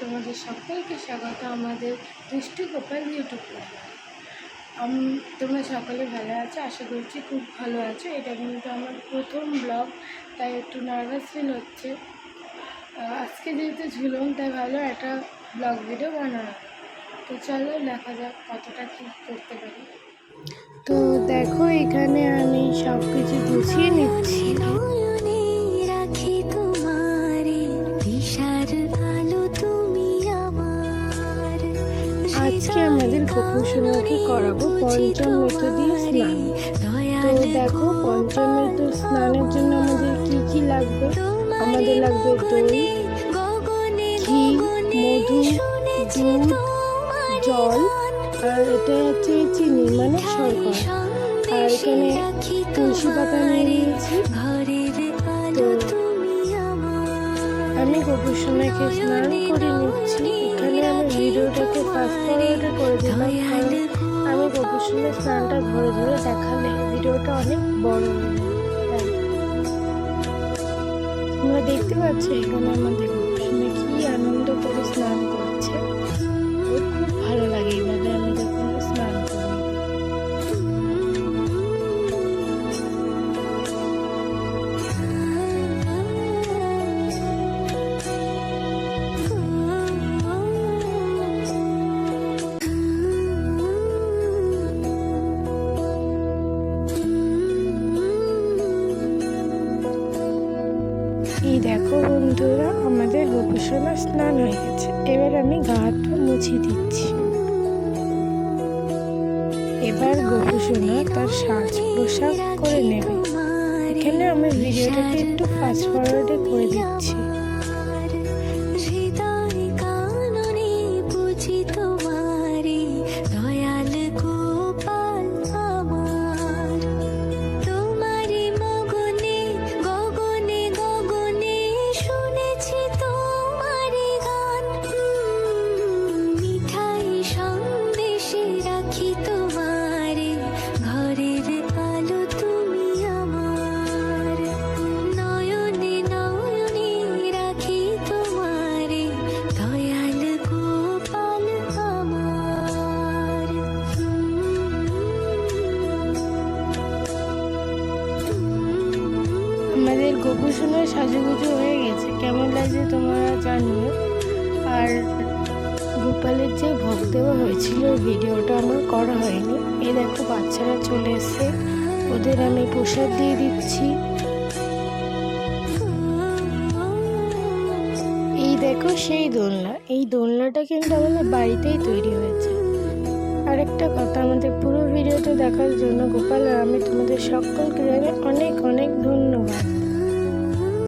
তোমাদের সকলকে স্বাগত আমাদের দুষ্টু গোপাল ইউটিউব চ্যানেলে তোমরা সকলে ভালো আছো? আশা করছি খুব ভালো আছো। এটা কিন্তু আমার প্রথম ব্লগ তাই একটু নার্ভাস ফিল হচ্ছে। আজকে যেহেতু ঝুলন তাই ভালো একটা ব্লগ ভিডিও বানানো তো চলো দেখা যাক কতটা কী করতে পারি। তো দেখো, এখানে আমি সব কিছু গুছিয়ে নিচ্ছি। আজকে আমাদের গোপুসোনাকে করাবো পঞ্চম ঋতু দিয়ে স্নান। তো দেখো, পঞ্চম ঋতু স্নানের জন্য আমাদের কি কি লাগবে? আমাদের লাগবে দই, ঘি, মধু, দুধ, জল, আর এটা হচ্ছে চিনি মানে শর্করা। আর এখানে তুলসী পাতা নিয়ে নিয়েছি। তো আমি গোপুসোনাকে স্নান করে নিচ্ছি এখানে আমি ভিডিওটাকে ফাস্ট ফরওয়ার্ড করে দিলাম আমি গোপুসোনার স্নানটা ধরে ধরে দেখালে ভিডিওটা অনেক বড়। তোমরা দেখতে পাচ্ছ এখানে আমাদের গোপুসোনা কি আনন্দ করে স্নান করছে খুব ভালো এই দেখো বন্ধুরা, আমাদের গোপুসোনা স্নান হয়ে গেছে। এবার আমি গা হাত মুছে দিচ্ছি। এবার গোপুসোনা তার সাজ পোশাক করে নেবে। এখানে আমি ভিডিওটাকে একটু ফাস্ট ফরওয়ার্ডে করে দিচ্ছি। আমাদের গোপুসোনার সাজুগুজু হয়ে গেছে। কেমন লাগছে তোমরা জানিও। আর গোপালের যে ভোগ দেওয়া হয়েছিল, ভিডিওটা আমার করা হয়নি। এই দেখো, বাচ্চারা চলে এসছে। ওদের আমি প্রসাদ দিয়ে দিচ্ছি। এই দেখো, সেই দোলনা। এই দোলনাটা কিন্তু আমাদের বাড়িতেই তৈরি হয়েছে। আরেকটা কথা, আমাদের পুরো ভিডিওটা দেখার জন্য গোপাল আর আমি তোমাদের সকলকে জানাই অনেক অনেক ধন্যবাদ।